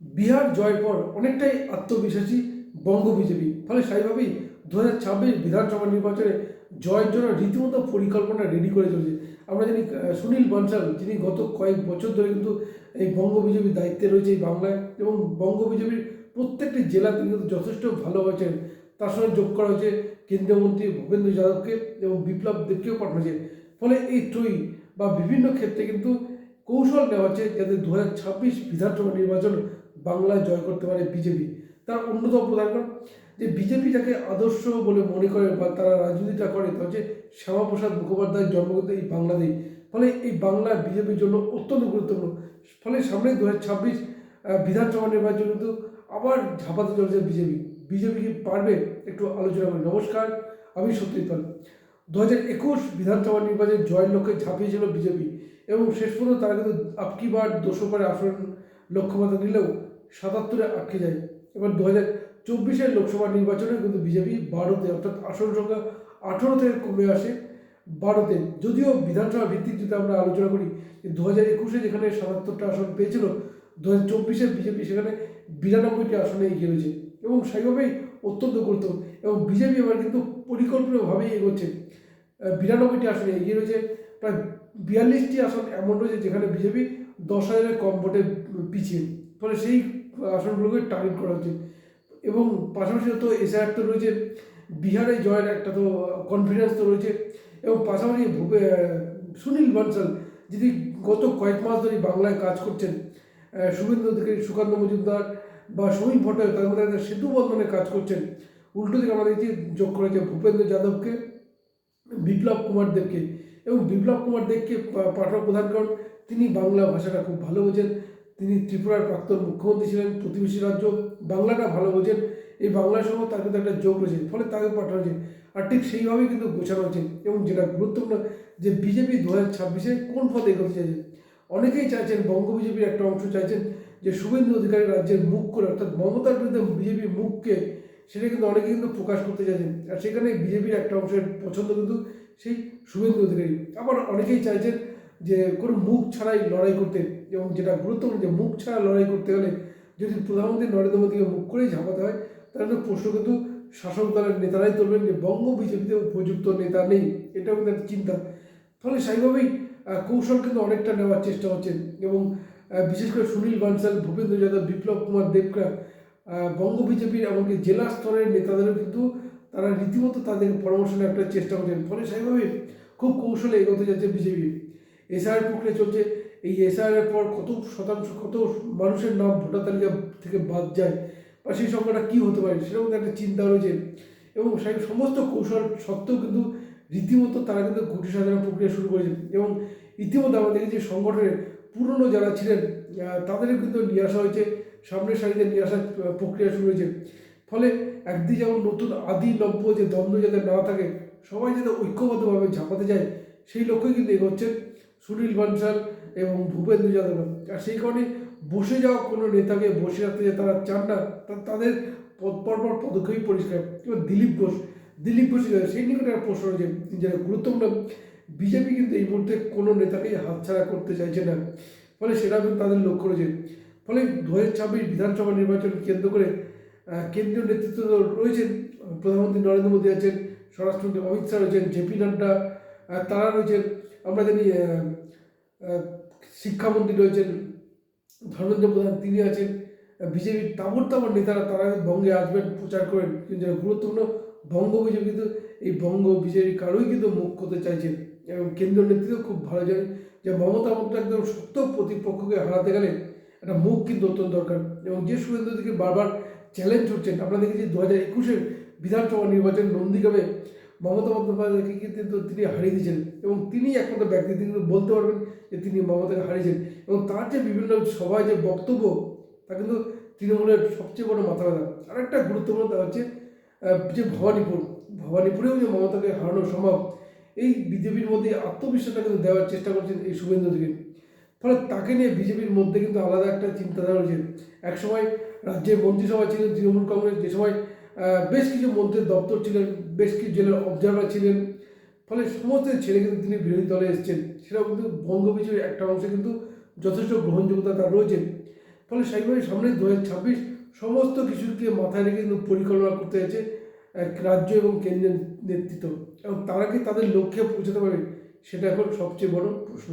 বিহার জয়ের পর অনেকটাই আত্মবিশ্বাসী বঙ্গ বিজেপি। ফলে স্বাভাবিকভাবেই দু হাজার ছাব্বিশ বিধানসভা নির্বাচনে জয়ের জন্য রীতিমতো পরিকল্পনা রেডি করে চলছে। আমরা জানি সুনীল বানসাল, যিনি গত কয়েক বছর ধরে কিন্তু এই বঙ্গ বিজেপির দায়িত্বে রয়েছে এই বাংলায় এবং বঙ্গ বিজেপির প্রত্যেকটি জেলা তিনি কিন্তু যথেষ্ট ভালো হয়েছেন তার সঙ্গে যোগ করা হয়েছে কেন্দ্রীয় মন্ত্রী ভূপেন্দ্র যাদবকে এবং বিপ্লব দেবকেও পাঠানো ফলে এই ত্রয়ী বা বিভিন্ন ক্ষেত্রে কিন্তু কৌশল নেওয়া হচ্ছে যাতে দু হাজার ছাব্বিশ বিধানসভা নির্বাচন বাংলায় জয় করতে পারে বিজেপি। তার অন্যতম প্রধান কারণ যে বিজেপি যাকে আদর্শ বলে মনে করে বা তারা রাজনীতিটা করে তা হচ্ছে শ্যামাপ্রসাদ মুখোপাধ্যায়ের জন্মগত এই বাংলাদেশ ফলে এই বাংলা বিজেপির জন্য অত্যন্ত গুরুত্বপূর্ণ। ফলে সামনে দু হাজার ছাব্বিশ বিধানসভা নির্বাচন কিন্তু আবার ঝাঁপাতে চলেছে বিজেপি। বিজেপি কি পারবে? একটু আলোচনা করি নমস্কার, আমি সত্যজিৎ পাল। দু হাজার একুশ বিধানসভা নির্বাচনে জয়ের লক্ষ্যে ঝাঁপিয়েছিল বিজেপি এবং শেষ পর্যন্ত তারা কিন্তু আপকিবার দুশো পারে আসন লক্ষ্যমাত্রা নিলেও সাতাত্তরে আটকে যায়। এবার দু হাজার চব্বিশের লোকসভা নির্বাচনে কিন্তু বিজেপি বারোতে, অর্থাৎ আসন সংখ্যা আঠেরো থেকে কমে আসে বারোতে। যদিও বিধানসভা ভিত্তিক যদি আমরা আলোচনা করি দু হাজার একুশে যেখানে সাতাত্তরটা আসন পেয়েছিল দু হাজার চব্বিশে বিজেপি সেখানে বিরানব্বইটি আসনে এগিয়ে রয়েছে এবং সেইভাবেই অত্যন্ত গুরুত্ব এবং বিজেপি এবার কিন্তু পরিকল্পিতভাবেই এগোচ্ছে। বিরানব্বইটি আসনে এগিয়ে রয়েছে। প্রায় বিয়াল্লিশটি আসন এমন রয়েছে যেখানে বিজেপি দশ হাজারের কম ভোটে পিছিয়ে। ফলে সেই আসনগুলোকে টার্গেট করা হচ্ছে। এবং পাশাপাশি তো এসআর তো রয়েছে, বিহারে জয়ের একটা তো কনফিডেন্স তো রয়েছে, এবং পাশাপাশি ভূপে সুনীল বানসাল, যিনি গত কয়েক মাস ধরে বাংলায় কাজ করছেন শুভেন্দু অধিকারী, সুকান্ত মজুমদার বা সমীপ ভট্টাচার্য তাদের মধ্যে সেতু বন্ধনে কাজ করছেন। উল্টো দিকে আমাদের দেখছি যোগ করেছে ভূপেন্দ্র যাদবকে, বিপ্লব কুমার দেবকে। এবং বিপ্লব কুমার দেবকে পা- পাঠানোর প্রধান কারণ, তিনি বাংলা ভাষাটা খুব ভালো বোঝেন। তিনি ত্রিপুরার প্রাক্তন মুখ্যমন্ত্রী ছিলেন, প্রতিবেশী রাজ্য, বাংলাটা ভালো বোঝেন। এই বাংলার সঙ্গে তার কিন্তু একটা যোগ রয়েছে, ফলে তাকে পাঠানো হয়েছে। আর ঠিক সেইভাবেই কিন্তু গোছানো হচ্ছে এবং যেটা গুরুত্বপূর্ণ, যে বিজেপি দু হাজার ছাব্বিশে কোন পথে এগোতে চাইছে? অনেকেই চাইছেন, বঙ্গ বিজেপির একটা অংশ চাইছেন, যে শুভেন্দু অধিকারী রাজ্যের মুখ করে অর্থাৎ মমতার বিরুদ্ধে বিজেপির মুখকে, সেটা কিন্তু অনেকে কিন্তু প্রকাশ করতে চাইছেন। আর সেখানে বিজেপির একটা অংশের পছন্দ কিন্তু সেই শুভেন্দু অধিকারী। আবার অনেকেই চাইছেন যে কোনো মুখ ছাড়াই লড়াই করতে, এবং যেটা গুরুত্বপূর্ণ যে মুখ ছাড়া লড়াই করতে হলে যদি প্রধানমন্ত্রী নরেন্দ্র মোদীকে মুখ করেই ঝাঁপাতে হয়, তাহলে প্রশ্ন কিন্তু শাসক দলের নেতারাই তুলবেন যে বঙ্গ বিজেপিতে উপযুক্ত নেতা নেই, এটাও কিন্তু একটা চিন্তা। ফলে সেইভাবেই কৌশল কিন্তু অনেকটা নেওয়ার চেষ্টা হচ্ছে, এবং বিশেষ করে সুনীল বানসাল, ভূপেন্দ্র যাদব, বিপ্লব কুমার দেবকা বঙ্গ বিজেপির এমনকি জেলা স্তরের নেতাদেরও কিন্তু তারা রীতিমতো তাদের পরামর্শ নেওয়ার চেষ্টা করছেন। ফলে সেইভাবে খুব কৌশলে এগোতে যাচ্ছে বিজেপি। এসআর প্রক্রিয়া চলছে। এই এসআর এর পর কত শতাংশ কত মানুষের নাম ভোটার তালিকা থেকে বাদ যায় বা সেই সংখ্যাটা কী হতে পারে সেরকম একটা চিন্তা রয়েছে। এবং সেই সমস্ত কৌশল সত্ত্বেও কিন্তু রীতিমতো তারা কিন্তু ঘুটি সাজানোর প্রক্রিয়া শুরু করেছে। এবং ইতিমধ্যে আমরা দেখেছি সংগঠনের পুরনো যারা ছিলেন আহ, তাদেরও কিন্তু নিয়ে আসা হয়েছে। সামনের সারিতে নিয়ে আসার প্রক্রিয়া শুরু হয়েছে। ফলে একদিকে যেমন নতুন আদি নব্য যে দ্বন্দ্ব যাতে না থাকে সবাই যাতে ঐক্যবদ্ধভাবে ঝাঁপাতে যায় সেই লক্ষ্যে কিন্তু এগোচ্ছেন সুনীল বানসাল এবং ভূপেন্দ্র যাদব। আর সেই কারণে বসে যাওয়া কোনো নেতাকে বসে রাখতে যে তারা চান না তাদের পরপর পদক্ষেপই পরিষ্কার। এবার দিলীপ ঘোষ দিলীপ ঘোষ সেই নিকটে একটা প্রশ্ন রয়েছে, যেটা গুরুত্বপূর্ণ। বিজেপি কিন্তু এই মুহূর্তে কোনো নেতাকেই হাতছাড়া করতে চাইছে না, ফলে সেটা কিন্তু তাদের লক্ষ্য রয়েছে। ফলে দু হাজার ছাব্বিশ বিধানসভা নির্বাচন কেন্দ্র করে কেন্দ্রীয় নেতৃত্ব রয়েছেন, প্রধানমন্ত্রী নরেন্দ্র মোদী আছেন, স্বরাষ্ট্রমন্ত্রী অমিত শাহ রয়েছেন জেপি নাড্ডা তারা রয়েছেন, আমরা জানি শিক্ষামন্ত্রী রয়েছেন, ধর্মেন্দ্র প্রধান তিনি আছেন বিজেপির তাবর তাবর নেতারা তারা বঙ্গে আসবেন, প্রচার করেন, কিন্তু গুরুত্বপূর্ণ বঙ্গ বিজেপি কিন্তু এই বঙ্গ বিজেপি কারোই কিন্তু মুখ করতে চাইছেন এবং কেন্দ্রীয় নেতৃত্ব খুব ভালো জানে যে মমতা মমতা একদম শক্ত প্রতিপক্ষকে হারাতে গেলে একটা মুখ কিন্তু অত্যন্ত দরকার। এবং যে শুভেন্দু দিকে বারবার চ্যালেঞ্জ হচ্ছেন আমরা দেখেছি দু হাজার একুশের বিধানসভা নির্বাচন নন্দীগ্রামে মমতা বন্দ্যোপাধ্যায়কে কিন্তু তিনি হারিয়ে দিয়েছেন এবং তিনি একমাত্র ব্যক্তি তিনি বলতে পারবেন যে তিনি মমতাকে হারিয়েছেন এবং তার যে বিভিন্ন সভায় যে বক্তব্য, তা কিন্তু তৃণমূলের সবচেয়ে বড় মাথা ব্যথা আরেকটা গুরুত্বপূর্ণ তা হচ্ছে যে ভবানীপুর, ভবানীপুরেও যে মমতাকে হারানো সম্ভব, এই বিজেপির মধ্যে আত্মবিশ্বাসটা কিন্তু দেওয়ার চেষ্টা করছেন এই শুভেন্দু দিকে ফলে তাকে নিয়ে বিজেপির মধ্যে কিন্তু আলাদা একটা চিন্তাধারা রয়েছে। একসময় রাজ্যের মন্ত্রিসভা ছিলেন তৃণমূল কংগ্রেস, যে সময় বেশ কিছু মন্ত্রীর দপ্তর ছিলেন, বেশ কিছু জেলার অবজারভার ছিলেন। ফলে সমস্ত ছেড়ে কিন্তু তিনি বিরোধী দলে এসেছেন। সেটাও কিন্তু বঙ্গ বিজেপির একটা অংশে কিন্তু যথেষ্ট গ্রহণযোগ্যতা তার রয়েছে। ফলে সেইভাবে সামনে দু ছাব্বিশ সমস্ত কিছুকে মাথায় রেখে কিন্তু পরিকল্পনা করতে হয়েছে রাজ্য এবং কেন্দ্রের নেতৃত্ব। এবং তারা কি তাদের লক্ষ্যে পৌঁছাতে পারবে, সেটা এখন সবচেয়ে বড় প্রশ্ন।